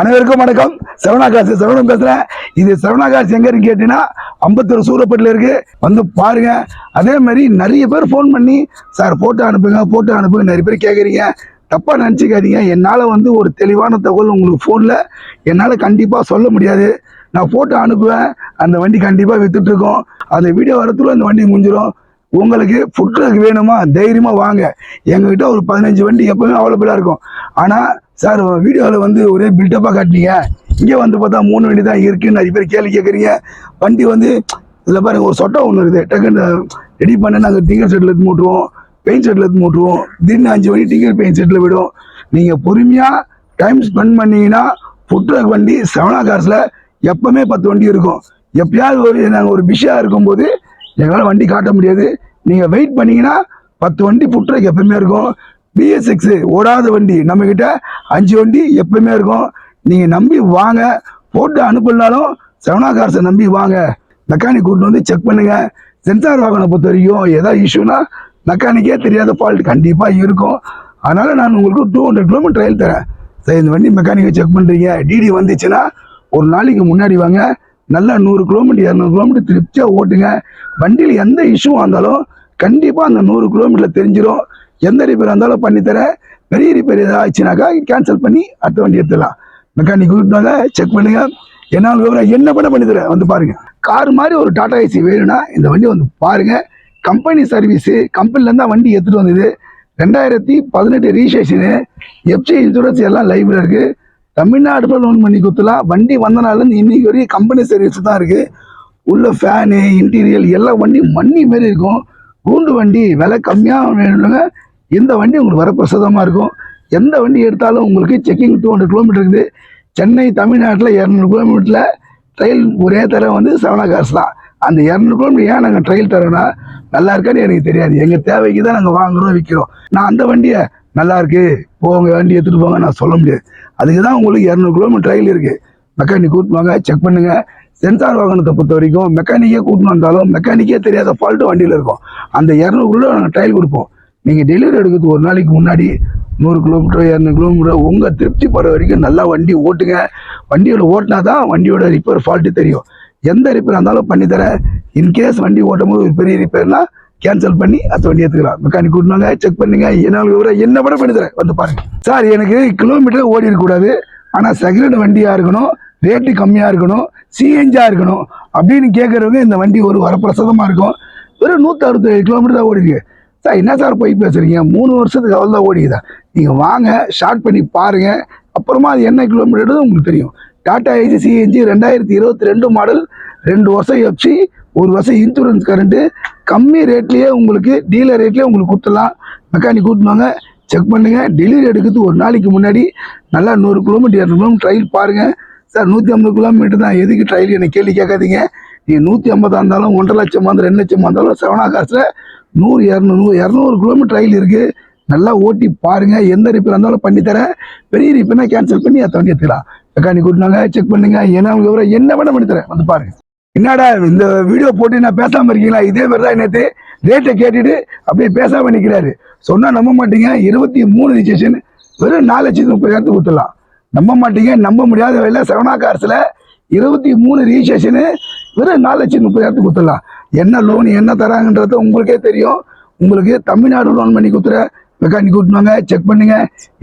அனைவருக்கும் வணக்கம். சரவணாகாசி சரவணம் சரவணன் இது சரவணாகாசி காசு கேட்டிங்கன்னா கேட்டீங்கன்னா அம்பத்தூர் சூரப்பட்டில் இருக்கு. வந்து பாருங்க. அதே மாதிரி நிறைய பேர் ஃபோன் பண்ணி சார் போட்டோ அனுப்புங்க போட்டோ அனுப்புங்க. நிறைய பேர் கேட்குறீங்க தப்பாக நினச்சிக்காதீங்க. என்னால் வந்து ஒரு தெளிவான தகவல் உங்களுக்கு ஃபோனில் என்னால் கண்டிப்பாக சொல்ல முடியாது. நான் ஃபோட்டோ அனுப்புவேன். அந்த வண்டி கண்டிப்பாக விற்றுட்ருக்கோம் அந்த வீடியோ வரத்துக்குள்ள அந்த வண்டி முடிஞ்சிடும் உங்களுக்கு ஃபுட் ட்ரக் வேணுமா? தைரியமாக வாங்க. எங்ககிட்ட ஒரு பதினஞ்சு வண்டி எப்பவுமே அவைலபிளாக இருக்கும். ஆனால் சார் வீடியோவில் வந்து ஒரே பில்டப்பாக காட்டினீங்க. இங்கே வந்து பார்த்தா மூணு வண்டி தான் இருக்குன்னு நிறைய பேர் கேள்வி கேட்குறீங்க வண்டி வந்து இதில் பாருங்க ஒரு சொட்டை ஒன்று இருக்குது. டக்குன்னு ரெடி பண்ண நாங்கள் டிங்கர் செட்டில் எடுத்து மூட்டுருவோம் பெயிண்ட் செட்டில் எடுத்து மூட்டுருவோம் திடீர்னு அஞ்சு வண்டி டிங்கர் பெயிண்ட் செட்டில் விடும். நீங்கள் பொறுமையாக டைம் ஸ்பெண்ட் பண்ணீங்கன்னா ஃபுட் ட்ரக் வண்டி செவனா காசில் எப்போவுமே பத்து வண்டி இருக்கும். எப்பயாவது ஒரு நாங்கள் ஒரு பிஷியாக இருக்கும்போது எங்களால் வண்டி காட்ட முடியாது. நீங்கள் வெயிட் பண்ணிங்கன்னா பத்து வண்டி ஃபுட் ட்ரக் எப்பவுமே இருக்கும். பிஎஸ் சிக்ஸ் ஓடாத வண்டி. நம்மக்கிட்ட அஞ்சு வண்டி எப்பவுமே இருக்கும். நீங்கள் நம்பி வாங்க. போட்டு அனுப்பலனாலும் செவனா கார்ஸை நம்பி வாங்க. மெக்கானிக் கூட்டு வந்து செக் பண்ணுங்கள் சென்சார் வாகனம் பொறுத்த வரைக்கும் ஏதாவது இஷ்யூனா மெக்கானிக்கே தெரியாத ஃபால்ட் கண்டிப்பாக இருக்கும். அதனால் நான் உங்களுக்கு டூ ஹண்ட்ரட் கிலோமீட்டர் ட்ரையல் தரேன். சரி இந்த வண்டி மெக்கானிக்கை செக் பண்ணுறீங்க டிடி வந்துச்சுன்னா ஒரு நாளைக்கு முன்னாடி வாங்க. நல்லா நூறு கிலோமீட்டர் இரநூறு கிலோமீட்டர் திருப்தியாக ஓட்டுங்க. வண்டியில் எந்த இஷ்யூவாக இருந்தாலும் கண்டிப்பாக அந்த நூறு கிலோமீட்டரில் தெரிஞ்சிடும் எந்த ரிப்பேர் இருந்தாலும் பண்ணித்தரேன் பெரிய ரிப்பேர் எதாவது ஆச்சுனாக்கா கேன்சல் பண்ணி அடுத்த வண்டி எடுத்துடலாம். மெக்கானிக் கூப்பிட்டாங்க செக் பண்ணுங்க. என்னால் விவரம் என்ன பண்ண பண்ணித்தரேன் வந்து பாருங்க. கார் மாதிரி ஒரு டாடா ஏசி வேணும்னா இந்த வண்டி வந்து பாருங்க. கம்பெனி சர்வீஸு கம்பெனிலேருந்து தான் வண்டி எடுத்துகிட்டு வந்தது. ரெண்டாயிரத்தி பதினெட்டு ரிஜிஸ்ட்ரேஷனு எஃப்சி இன்சூரன்ஸ் எல்லாம் லைவ்ல இருக்குது தமிழ்நாடு லோன் பண்ணி கொடுத்துலாம் வண்டி வந்தனாலேருந்து இன்னைக்கு வரைக்கும் கம்பெனி சர்வீஸ் தான் இருக்குது உள்ள ஃபேனு இன்டீரியல் எல்லா வண்டியும் மண்ணி மாரி இருக்கும். கூண்டு வண்டி விலை கம்மியாக வேணுங்க இந்த வண்டி உங்களுக்கு வரப்பிரசாதமாக இருக்கும். எந்த வண்டி எடுத்தாலும் உங்களுக்கு செக்கிங் டூ ஹண்ட்ரட் கிலோமீட்டர் இருக்குது. சென்னை தமிழ்நாட்டில் இரநூறு கிலோமீட்டரில் ட்ரெயில் ஒரே தரம் வந்து செவனா காசு தான். அந்த இரநூறு கிலோமீட்டர் ஏன் நாங்கள் ட்ரெயில் தரோம்னா நல்லா இருக்கான்னு எனக்கு தெரியாது. எங்கள் தேவைக்கு தான் நாங்கள் வாங்குறோம் விற்கிறோம் நான் அந்த வண்டியை நல்லா இருக்குது போங்க வண்டி எடுத்துகிட்டு போங்க நான் சொல்ல முடியாது. அதுக்கு தான் உங்களுக்கு இரநூறு கிலோமீட்டர் ட்ரெயில் இருக்குது மெக்கானிக் கூட்டிட்டு வாங்க செக் பண்ணுங்க. சென்சார் வாகனத்தை பொறுத்த வரைக்கும் மெக்கானிக்கே கூட்டின்னு வந்தாலும் மெக்கானிக்கே தெரியாத ஃபால்ட்டு வண்டியில் இருக்கும். அந்த இரநூறுல நாங்கள் டைல் கொடுப்போம். நீங்கள் டெலிவரி எடுக்கிறதுக்கு ஒரு நாளைக்கு முன்னாடி நூறு கிலோமீட்டர் இரநூறு கிலோமீட்டர் உங்கள் திருப்தி படுற வரைக்கும் நல்லா வண்டி ஓட்டுங்க. வண்டியோட ஓட்டினா தான் வண்டியோட ரிப்பேர் ஃபால்ட்டு தெரியும். எந்த ரிப்பேர் இருந்தாலும் பண்ணித்தரேன் இன்கேஸ் வண்டி ஓட்டும் போது ஒரு பெரிய ரிப்பேர்னா கேன்சல் பண்ணி அந்த வண்டி எடுத்துக்கலாம். மெக்கானிக் கூட்டினாங்க செக் பண்ணுங்க. என்ன விவரம் என்ன படம் பண்ணித்தரேன் வந்து பாருங்க. சார் எனக்கு கிலோமீட்டர் ஓடி இருக்கக்கூடாது ஆனால் செகண்ட் வண்டியாக இருக்கணும். ரேட்டு கம்மியாக இருக்கணும் சிஎன்ஜியாக இருக்கணும் அப்படின்னு கேட்குறவங்க இந்த வண்டி ஒரு வரப்பிரசாதமாக இருக்கும். வெறும் நூற்றி அறுபத்தேழு கிலோமீட்டர் தான் ஓடிருக்கு. சார் என்ன சார் போய் பேசுகிறீங்க மூணு வருஷத்துக்கு அவ்வளோ தான் ஓடிக்குதா? நீங்கள் வாங்க ஸ்டார்ட் பண்ணி பாருங்கள் அப்புறமா அது என்ன கிலோமீட்டர் உங்களுக்கு தெரியும். டாட்டா ஏஜி சிஎன்ஜி ரெண்டாயிரத்தி இருபத்தி ரெண்டு மாடல் ரெண்டு வருஷம் எஃப்சி ஒரு வருஷம் இன்சூரன்ஸ் கரண்ட்டு கம்மி ரேட்லேயே உங்களுக்கு டீலர் ரேட்லேயே உங்களுக்கு கொடுத்துடலாம். மெக்கானிக் கூட்டினாங்க செக் பண்ணுங்கள் டெலிவரி எடுக்கிறது ஒரு நாளைக்கு முன்னாடி நல்லா நூறு கிலோமீட்டர் இரநூறு கிலோமீட்டர் ட்ரையல் பாருங்கள் சார் நூற்றி ஐம்பது கிலோமீட்டர் தான். எதுக்கு ட்ரையல் என்னை கேள்வி கேட்காதீங்க. நீங்கள் நூற்றி ஐம்பதாக இருந்தாலும் ஒன்றரை லட்சமாக இருந்தாலும் ரெண்டு லட்சமாக இருந்தாலும் செவனா காசில் நூறு இரநூறு இரநூறு கிலோமீட்டர் ட்ரையல் இருக்குது நல்லா ஓட்டி பாருங்கள் எந்த ரிப்பேர் இருந்தாலும் பண்ணித்தரேன். பெரிய ரிப்பேர்னா கேன்சல் பண்ணி அதை வண்டி எடுத்துக்கலாம் மெக்கானிக் கூட்டினாங்க செக் பண்ணுங்க. என்ன விவரம் என்ன வேணால் பண்ணித்தரேன் வந்து பாருங்கள் என்னடா இந்த வீடியோ போட்டு நான் பேசாமல் இருக்கீங்களா? இதே மாதிரி தான் நேற்று ரேட்டை கேட்டுட்டு அப்படியே பேசாமல் நிற்கிறாரு சொன்னால் நம்ப மாட்டீங்க. இருபத்தி மூணு ரிஜிஸ்ட்ரேஷன் வெறும் நாலு லட்சத்து முப்பதாயிரத்துக்கு கொடுத்துடலாம். நம்ப மாட்டீங்க நம்ப முடியாத வேலை செவனா கார்ஸில் இருபத்தி மூணு ரிஜிஸ்ட்ரேஷனு வெறும் நாலு லட்சத்து முப்பதாயிரத்துக்கு கொடுத்துடலாம். என்ன லோன் என்ன தராங்கன்றது உங்களுக்கே தெரியும். உங்களுக்கு தமிழ்நாடு லோன் பண்ணி கொடுத்துற மெக்கானிக் கூட்டினாங்க செக் பண்ணுங்க.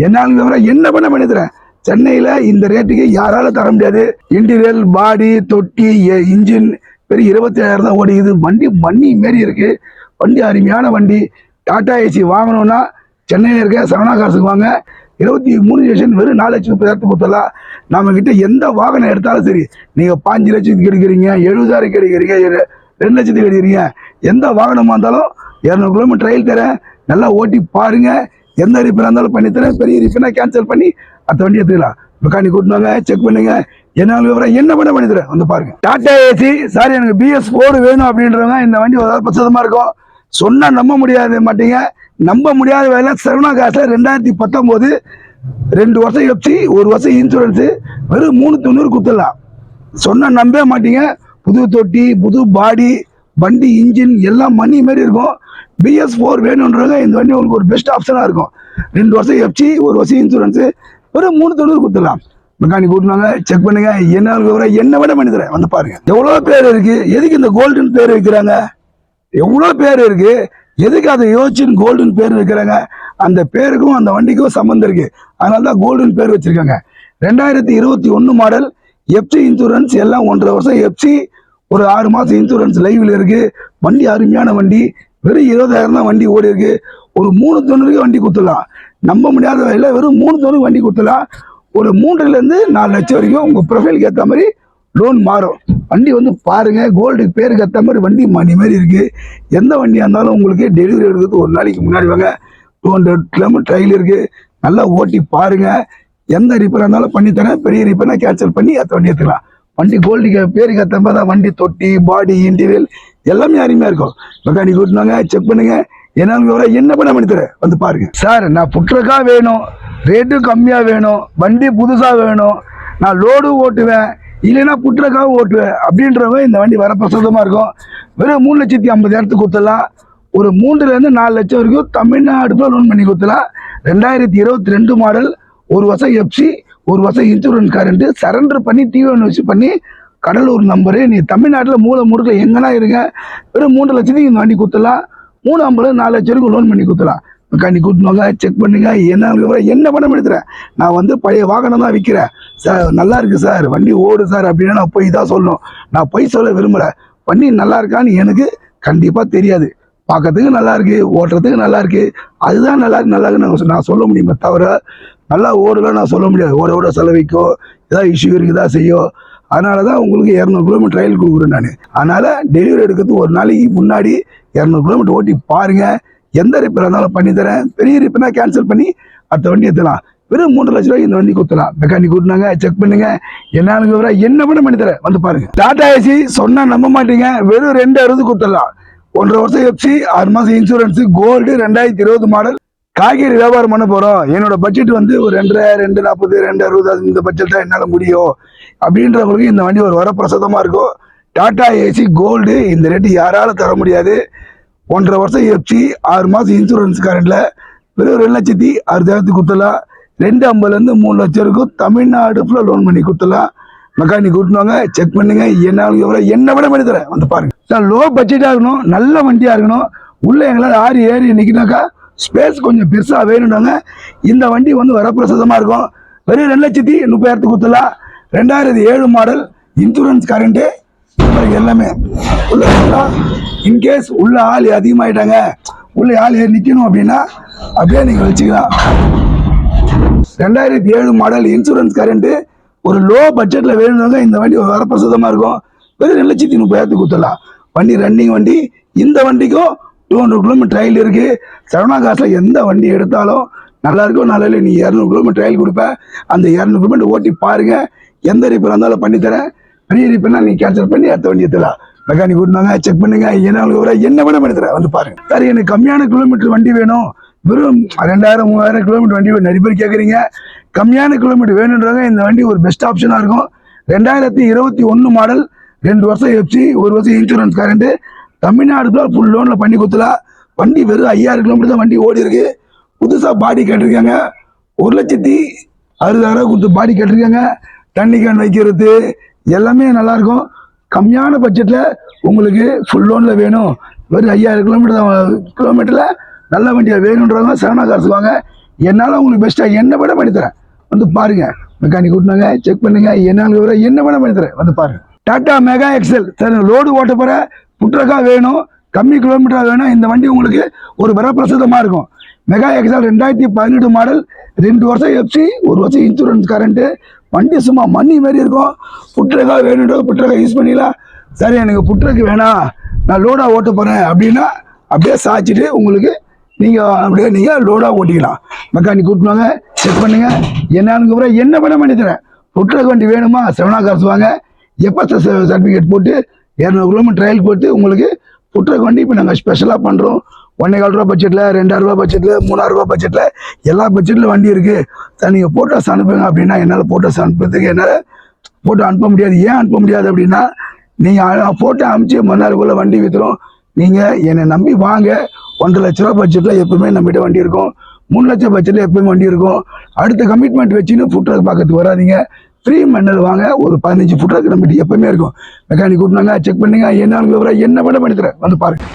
என்னாலும் தவிர என்ன பண்ண பண்ணி தரேன்? சென்னையில் இந்த ரேட்டுக்கு யாராலும் தர முடியாது. இன்டீரியல் பாடி தொட்டி இன்ஜின் பெரிய இருபத்தேழாயிரம் தான் ஓடிக்குது. வண்டி வண்டி மாரி இருக்குது வண்டி அருமையான வண்டி. டாடா ஏசி வாங்கணும்னா சென்னையில் இருக்க சரவணா காசுக்கு வாங்க. இருபத்தி மூணு லட்சம் வெறும் நாலு லட்சம் முப்பதாயிரத்து கொடுத்தலாம் நம்ம கிட்ட எந்த வாகனம் எடுத்தாலும் சரி நீங்கள் பாஞ்சு லட்சத்துக்கு எடுக்கிறீங்க எழுபதாயிரம் எடுக்கிறீங்க ரெண்டு லட்சத்துக்கு எடுக்கிறீங்க எந்த வாகனமாக இருந்தாலும் இரநூறு கிலோமீட்டர் ட்ரையல் தரேன். நல்லா ஓட்டி பாருங்கள் எந்த ரிப்பேராக இருந்தாலும் பண்ணி தரேன். பெரிய ரிப்பேர்னா கேன்சல் பண்ணி அடுத்த வண்டி எடுத்துக்கலாம். மெக்கானிக் கூட்டினாங்க செக் பண்ணுங்க. என்ன விவரம் என்ன பண்ண பண்ணி தரேன். வந்து பாருங்க. டாடா ஏசி சாரி எனக்கு பிஎஸ் ஃபோர் வேணும் அப்படின்றவங்க இந்த வண்டி ஒரு பிரசாதமாக இருக்கும். சொன்னா நம்ப முடியாது மாட்டீங்க. நம்ப முடியாத வேலை சரவணா காசுல ரெண்டாயிரத்தி பத்தொம்போது ரெண்டு வருஷம் எஃப்சி ஒரு வருஷம் இன்சூரன்ஸு வெறும் மூணு தொண்ணூறு கொடுத்துடலாம். சொன்னா நம்பவே மாட்டீங்க. புது தொட்டி புது பாடி வண்டி இன்ஜின் எல்லாம் மணி மாதிரி இருக்கும். பிஎஸ் ஃபோர் வேணுன்றவங்க இந்த வண்டி உங்களுக்கு ஒரு பெஸ்ட் ஆப்ஷனாக இருக்கும். ரெண்டு வருஷம் எஃப்சி ஒரு வருஷம் இன்சூரன்ஸு வெறும் மூணு தொண்ணூறு கொடுத்துடலாம். மெக்கானிக் கூட்டினாங்க செக் பண்ணுங்க. என்ன என்ன விட பண்ணி தரேன் வந்து பாருங்க. எவ்வளோ பேர் இருக்கு. எதுக்கு இந்த கோல்டன் பேர் வைக்கிறாங்க? எவ்வளோ பேர் இருக்கு? எதுக்கு அதை யோசிச்சுன்னு கோல்டுன்னு பேர் இருக்கிறாங்க? அந்த பேருக்கும் அந்த வண்டிக்கும் சம்மந்தம் இருக்கு. அதனால தான் கோல்டுன்னு பேர் வச்சிருக்காங்க. ரெண்டாயிரத்தி இருபத்தி ஒன்று மாடல் எஃப்சி இன்சூரன்ஸ் எல்லாம் ஒன்றரை வருஷம் எஃப்சி ஒரு ஆறு மாதம் இன்சூரன்ஸ் லைவில் இருக்கு. வண்டி அருமையான வண்டி. வெறும் இருபதாயிரம் தான் வண்டி ஓடி இருக்கு. ஒரு மூணு தொண்ணூறுக்கு வண்டி கொடுத்துடலாம். நம்ப முடியாத வகையில் வெறும் மூணு தொண்ணூறு வண்டி கொடுத்துடலாம். ஒரு மூன்றுலேருந்து நாலு லட்சம் வரைக்கும் உங்கள் ப்ரொஃபைலுக்கு ஏற்ற மாதிரி லோன் மாறும். வண்டி வந்து பாருங்கள் கோல்டு பேருக்கு ஏற்ற மாதிரி வண்டி மணி மாதிரி இருக்குது எந்த வண்டியாக இருந்தாலும் உங்களுக்கு டெலிவரி எடுக்கிறது ஒரு நாளைக்கு முன்னாடி வாங்க. டூ ஹண்ட்ரட் கிலோமீட்டர் ட்ரையல் இருக்குது நல்லா ஓட்டி பாருங்கள் எந்த ரிப்பேராக இருந்தாலும் பண்ணித்தரேன் பெரிய ரிப்பேர்னா கேன்சல் பண்ணி ஏற்ற வண்டி எடுத்துக்கலாம் வண்டி கோல்டுக்கு பேருக்கு ஏற்ற மாதிரி தான் வண்டி தொட்டி பாடி இன்டீரியல் எல்லாமே அருமையாக இருக்கும். மெக்கானிக் கூட்டினாங்க செக் பண்ணுங்கள் என்ன விவரம் என்ன பண்ண பண்ணி தரேன். வந்து பாருங்க. சார் நான் புட்ரக்கா வேணும். ரேட்டும் கம்மியாக வேணும். வண்டி புதுசாக வேணும். நான் லோடும் ஓட்டுவேன். இல்லைன்னா புட்ரக்காவும் ஓட்டுவேன். அப்படின்றவங்க இந்த வண்டி வரப்பிரசாதமா இருக்கும். வெறும் மூணு லட்சத்தி ஐம்பதாயிரத்துக்கு கொடுத்துடலாம். ஒரு மூன்றுலேருந்து நாலு லட்சம் வரைக்கும் தமிழ்நாடுல லோன் பண்ணி கொடுத்துலாம் ரெண்டாயிரத்தி இருபத்தி ரெண்டு மாடல் ஒரு வருஷம் எஃப்சி ஒரு வருஷம் இன்சூரன்ஸ் கரண்ட்டு சரண்டர் பண்ணி டிவி வச்சு பண்ணி கடலூர் நம்பரு நீ தமிழ்நாட்டில் மூளை முடுக்க எங்கன்னா இருங்க. வெறும் மூன்று லட்சத்துக்கு இந்த வண்டி கொடுத்துடலாம். மூணு ஐம்பது நாலு லட்சம் வரைக்கும் லோன் பண்ணி கொடுத்துடலாம். உட்காந்து கூட்டினு வாங்க செக் பண்ணுங்க என்ன என்ன பண்ண எடுத்துறேன் நான் வந்து பழைய வாகனம் தான் விற்கிறேன் சார் நல்லா இருக்கு சார் வண்டி ஓடு சார் அப்படின்னா நான் போய் தான் சொல்லணும். நான் போய் சொல்ல விரும்பல. வண்டி நல்லா இருக்கான்னு எனக்கு கண்டிப்பாக தெரியாது. பார்க்கறதுக்கு நல்லா இருக்கு ஓட்டுறதுக்கு நல்லா இருக்கு. அதுதான் நல்லா இருக்கு நல்லா இருக்கு நான் நான் சொல்ல முடியுமே தவிர நல்லா ஓடலாம் நான் சொல்ல முடியாது. ஓட ஓட செலவிக்கோ ஏதாவது இஷ்யூ இருக்குதா செய்யும் அதனால தான் உங்களுக்கு இரநூறு கிலோமீட்டர் ரயில் கொடுக்குறேன் நான். அதனால் டெலிவரி எடுக்கிறதுக்கு ஒரு நாளைக்கு முன்னாடி இரநூறு கிலோமீட்டர் ஓட்டி பாருங்கள் எந்த ரிப்பேர் இருந்தாலும் பண்ணி தரேன். பெரிய ரிப்பேர்னா கேன்சல் பண்ணி அடுத்த வண்டி எடுத்துலாம் வெறும் மூன்று லட்ச ரூபாய் இந்த வண்டி கொடுத்துலாம் மெக்கானிக் கூட்டினாங்க செக் பண்ணுங்க. என்னன்னு விவரம் என்ன பண்ண பண்ணி தரேன். வந்து பாருங்க. டாடா ஏசி சொன்னா நம்ப மாட்டீங்க. வெறும் ரெண்டு அறுபது கொடுத்துடலாம். ஒன்றரை வருஷம் எஃப்சி ஆறு மாசம் இன்சூரன்ஸ் கோல்டு ரெண்டாயிரத்தி இருபது மாடல் காய்கறி வியாபாரம் பண்ண போறோம். என்னோட பட்ஜெட் வந்து ஒரு ரெண்டரை ரெண்டு நாற்பது ரெண்டு அறுபது இந்த பட்ஜெட் தான் என்னால் முடியும். அப்படின்றவங்களுக்கு இந்த வண்டி ஒரு வரப்பிரசாதமா இருக்கும். டாடா ஏசி கோல்டு இந்த ரேட்டு யாராலும் தர முடியாது. ஒன்றரை வருஷம் எஃப்சி ஆறு மாதம் இன்சூரன்ஸ் கரண்டில் வெறும் ரெண்டு லட்சத்தி அறுபதாயிரத்துக்கு கொடுத்தலாம் ரெண்டு ஐம்பதுலேருந்து மூணு லட்சம் இருக்கும் தமிழ்நாடு ஃபுல்லாக லோன் பண்ணி கொடுத்தலாம் மெக்கானிக் கூட்டினாங்க செக் பண்ணுங்க என்ன எவ்வளோ என்ன விட பண்ணி தரேன். வந்து பாருங்க. சார் லோ பட்ஜெட்டாக இருக்கணும் நல்ல வண்டியாக இருக்கணும். உள்ளே எங்களால் ஆறு ஏறி நிற்கினாக்கா ஸ்பேஸ் கொஞ்சம் பெருசாக வேணும்னாங்க. இந்த வண்டி வந்து வரப்பிரசாதமாக இருக்கும். வெறும் ரெண்டு லட்சத்தி முப்பதாயிரத்துக்கு கொடுத்தலாம் ரெண்டாயிரத்தி ஏழு மாடல் இன்சூரன்ஸ் கரண்ட்டு எல்லாமே. உள்ள இன்கேஸ் உள்ள ஆள் அதிகமாயிட்டாங்க உள்ள ஆள் ஏறி நிற்கணும் அப்படின்னா அப்படியே நீங்கள் வச்சுக்கலாம். ரெண்டாயிரத்தி ஏழு மாடல் இன்சூரன்ஸ் கரண்ட் ஒரு லோ பட்ஜெட்ல வேணும்னாங்க இந்த வண்டி ஒரு வரப்பிரசாதமா இருக்கும். வெறும் ரெண்டு லட்சத்தி முப்பதாயிரத்துக்கு கொடுத்துடலாம். வண்டி ரன்னிங் வண்டி இந்த வண்டிக்கும் டூ ஹண்ட்ரட் கிலோமீட்டர் ட்ரையல் இருக்கு. சரவணா காசுல எந்த வண்டி எடுத்தாலும் நல்லா இருக்கும். நல்லா இல்லை நீ இரநூறு கிலோமீட்டர் ட்ரையல் கொடுப்ப. அந்த இரநூறு கிலோமீட்டர் ஓட்டி பாருங்க. எந்த ரிப்பேர் இருந்தாலும் பண்ணி தரேன் பெரிய ரிப்பேர்னா நீ கேன்சல் பண்ணி அடுத்த வண்டி மெக்கானிக் கூட்டினாங்க செக் பண்ணுங்க என்ன உங்களுக்கு வர என்ன வேணும் பண்ணி வந்து பாருங்க. சார் எனக்கு கம்மியான கிலோமீட்டர் வண்டி வேணும். வெறும் ரெண்டாயிரம் மூவாயிரம் கிலோமீட்டர் வண்டி வேணும். நிறைய பேர் கேட்குறீங்க கம்மியான கிலோமீட்டர் வேணுன்றவங்க இந்த வண்டி ஒரு பெஸ்ட் ஆப்ஷனாக இருக்கும். ரெண்டாயிரத்தி இருபத்தி ஒன்று மாடல் ரெண்டு வருஷம் எஃப்சி ஒரு வருஷம் இன்சூரன்ஸ் கரண்ட்டு தமிழ்நாடு ஃபுல் லோனில் பண்ணி கொடுத்துலாம் வண்டி வெறும் ஐயாயிரம் கிலோமீட்டர் தான் வண்டி ஓடி இருக்கு. புதுசாக பாடி கேட்டிருக்காங்க. ஒரு லட்சத்தி அறுபதாயிரம் கொடுத்து பாடி கேட்டிருக்காங்க. தண்ணி கேன் வைக்கிறது. எல்லாமே நல்லா இருக்கும் கம்மியான பட்ஜெட்டில் உங்களுக்கு ஃபுல் லோனில் வேணும். வெறும் ஐயாயிரம் கிலோமீட்டர் தான் கிலோமீட்டரில் நல்ல வண்டியாக வேணுன்றவங்க சரணா காசு வாங்க. என்னால் உங்களுக்கு பெஸ்ட்டாக என்ன விட பண்ணித்தரேன் வந்து பாருங்க. மெக்கானிக் கூட்டினாங்க செக் பண்ணுங்க. என்ன விவரம் என்ன வேணா பண்ணித்தரேன் வந்து பாருங்க. டாடா மெகா எக்ஸல் சரி லோடு ஓட்ட போகிற புட்ரக்கா வேணும். கம்மி கிலோமீட்டராக வேணும். இந்த வண்டி உங்களுக்கு ஒரு வரப்பிரசாதமாக இருக்கும். மெகா எக்ஸல் ரெண்டாயிரத்தி பதினெட்டு மாடல் ரெண்டு வருஷம் எஃப்சி ஒரு வருஷம் இன்சூரன்ஸ் கரண்ட்டு வண்டி சும்மா மண்ணி மாதிரி இருக்கும். புட்ரக்கா வேணுன்றது புட்ரக்கா யூஸ் பண்ணிக்கலாம் சரி எனக்கு புட்ரக்கு வேணாம். நான் லோடாக ஓட்ட போகிறேன் அப்படின்னா அப்படியே சாய்ச்சிட்டு உங்களுக்கு நீங்கள் அப்படியே நீங்கள் லோடாக ஓட்டிக்கலாம். மெக்கானிக் கூட்டினாங்க செக் பண்ணுங்கள் என்னன்னு அப்புறம் என்ன பண்ண பண்ணி தரேன் புட்ரக் வண்டி வேணுமா? செவனா காசு வாங்க. சர்டிஃபிகேட் போட்டு இரநூறு கிலோமீட்டர் ட்ரையல் போட்டு உங்களுக்கு புட்ரக் வண்டி இப்போ நாங்கள் ஸ்பெஷலாக பண்ணுறோம் ஒன்னே கால் ரூபா பட்ஜெட்டில் ரெண்டாயிரம் ரூபா பட்ஜெட்டில் மூணாயிரம் ரூபா பட்ஜெட்டில் எல்லா பட்ஜெட்டில் வண்டி இருக்குது சார் நீங்கள் ஃபோட்டோஸ் அனுப்புங்க அப்படின்னா என்னால் ஃபோட்டோஸ் அனுப்புறதுக்கு என்னால் ஃபோட்டோ அனுப்ப முடியாது. ஏன் அனுப்ப முடியாது அப்படின்னா நீங்கள் ஃபோட்டோ அனுப்பிச்சு மன்னாருக்குள்ளே வண்டி விற்றுரும் நீங்கள் என்னை நம்பி வாங்க. ஒன்றரை லட்ச ரூபா பட்ஜெட்டில் எப்பவுமே நம்மகிட்ட வண்டி இருக்கும். மூணு லட்சம் பட்ஜெட்டில் எப்பவுமே வண்டி இருக்கும். அடுத்த கமிட்மெண்ட் வச்சுன்னு ஃபுட் ட்ரக் பார்க்கறதுக்கு வராதீங்க. ஃப்ரீ மண்ணல் வாங்க. ஒரு பதினஞ்சு ஃபுட் ட்ரக் நம்ம எப்பவுமே இருக்கும். மெக்கானிக் கூட்டினாங்க செக் பண்ணுங்க என்ன விவரம் என்ன பண்ண பண்ணி தரேன் வந்து பாருங்கள்